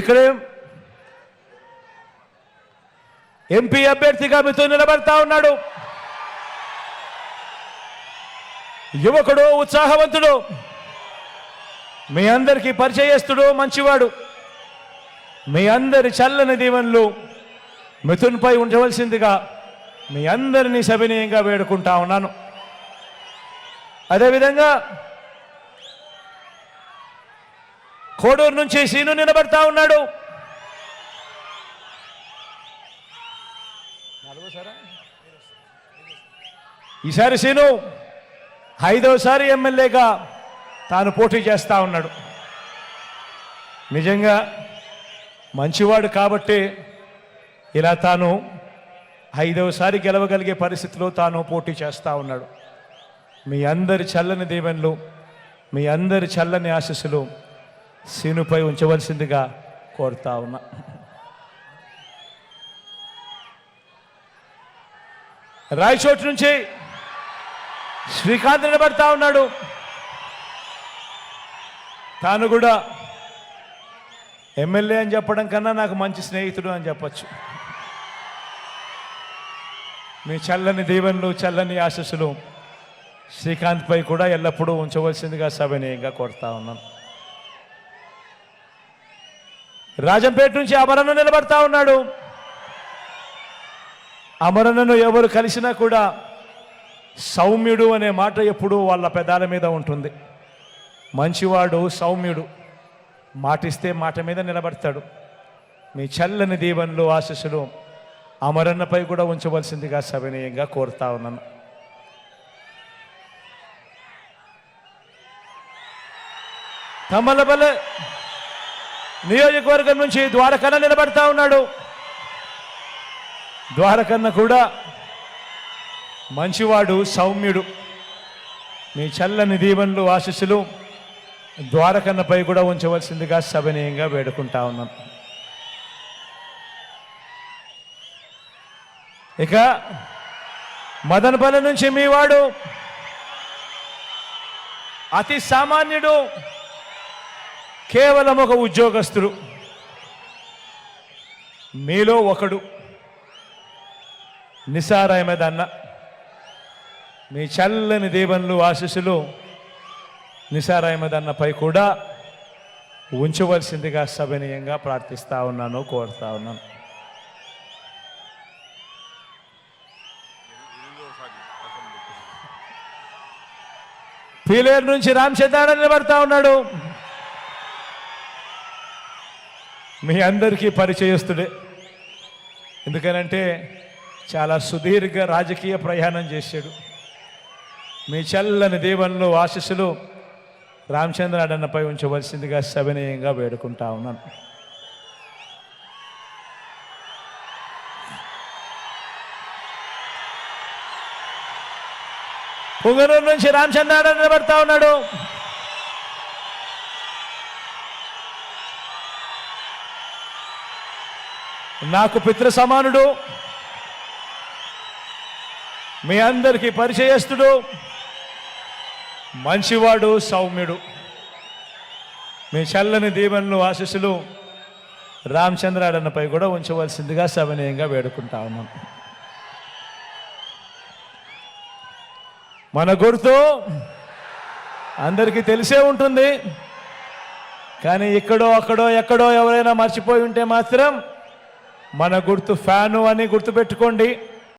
ఇక్కడ ఎంపీ అభ్యర్థిగా మీతో నిలబడతా ఉన్నాడు. యువకుడు ఉత్సాహవంతుడు మీ అందరికీ పరిచయస్తుడు మంచివాడు. మీ అందరి చల్లని దీవెనలు మిథున్పై ఉంచవలసిందిగా మీ అందరినీ సవినీయంగా వేడుకుంటా ఉన్నాను. అదేవిధంగా కోడూరు నుంచి సీను నిలబడతా ఉన్నాడు. ఈసారి సీను ఐదోసారి ఎమ్మెల్యేగా తాను పోటీ చేస్తా ఉన్నాడు. నిజంగా మంచివాడు కాబట్టి ఇలా తాను ఐదవసారి గెలవగలిగే పరిస్థితిలో తాను పోటీ చేస్తూ ఉన్నాడు. మీ అందరి చల్లని దీవెనలు మీ అందరి చల్లని ఆశస్సులు సీనుపై ఉంచవలసిందిగా కోరుతా ఉన్నా. రాయచోటు నుంచి శ్రీకాంత్ నిలబడతా ఉన్నాడు. తాను కూడా ఎమ్మెల్యే అని చెప్పడం కన్నా నాకు మంచి స్నేహితుడు అని చెప్పచ్చు. మీ చల్లని దీవెనలు చల్లని ఆశస్సులు శ్రీకాంత్పై కూడా ఎల్లప్పుడూ ఉంచవలసిందిగా సవినయంగా కోరుతా ఉన్నాను. రాజంపేట నుంచి అమరణ నిలబడతా ఉన్నాడు. అమరన్నను ఎవరు కలిసినా కూడా సౌమ్యుడు అనే మాట ఎప్పుడూ వాళ్ళ పెదాల మీద ఉంటుంది. మంచివాడు సౌమ్యుడు. మాటిస్తే మాట మీద నిలబడతాడు. మీ చల్లని దీవెనలు ఆశస్సులు అమరన్నపై కూడా ఉంచవలసిందిగా సవినీయంగా కోరుతా ఉన్నాను. తమ్మలపల్లె నియోజకవర్గం నుంచి ద్వారకన్న నిలబడతా ఉన్నాడు. ద్వారకన్న కూడా మంచివాడు సౌమ్యుడు. మీ చల్లని దీవెనలు ఆశస్సులు ద్వారకన్నపై కూడా ఉంచవలసిందిగా సభనీయంగా వేడుకుంటా ఉన్నాం. ఇక మదనపల్లి నుంచి మీవాడు అతి సామాన్యుడు కేవలం ఒక ఉద్యోగస్తుడు. మీలో ఒకడు. నిసార్ అహ్మద్ అన్న. మీ చల్లని దీవెనలు ఆశీస్సులు నిసార్ అహ్మద్ అన్నపై కూడా ఉంచవలసిందిగా సభనీయంగా ప్రార్థిస్తా ఉన్నాను కోరుతా ఉన్నాను. పీలేరు నుంచి రామచంద్రాడ నిలబడతా ఉన్నాడు. మీ అందరికీ పరిచయస్తుడే. ఎందుకనంటే చాలా సుదీర్ఘ రాజకీయ ప్రయాణం చేశాడు. మీ చల్లని దీవెనలు ఆశస్సులు రామచంద్రాడన్నపై ఉంచవలసిందిగా సవినయంగా వేడుకుంటా ఉన్నాను. పుంగనూరు నుంచి రామచంద్రాడ పడతా ఉన్నాడు. నాకు పితృ సమానుడు మీ అందరికీ పరిచయస్తుడు. మంచివాడు సౌమ్యుడు. మీ చల్లని దీవెనలు ఆశస్సులు రామచంద్రాడన్నపై కూడా ఉంచవలసిందిగా సవినయంగా వేడుకుంటా ఉన్నాను మన గుర్తు అందరికీ తెలిసే ఉంటుంది. కానీ ఇక్కడో అక్కడో ఎక్కడో ఎవరైనా మర్చిపోయి ఉంటే మాత్రం మన గుర్తు ఫ్యాను అని గుర్తుపెట్టుకోండి.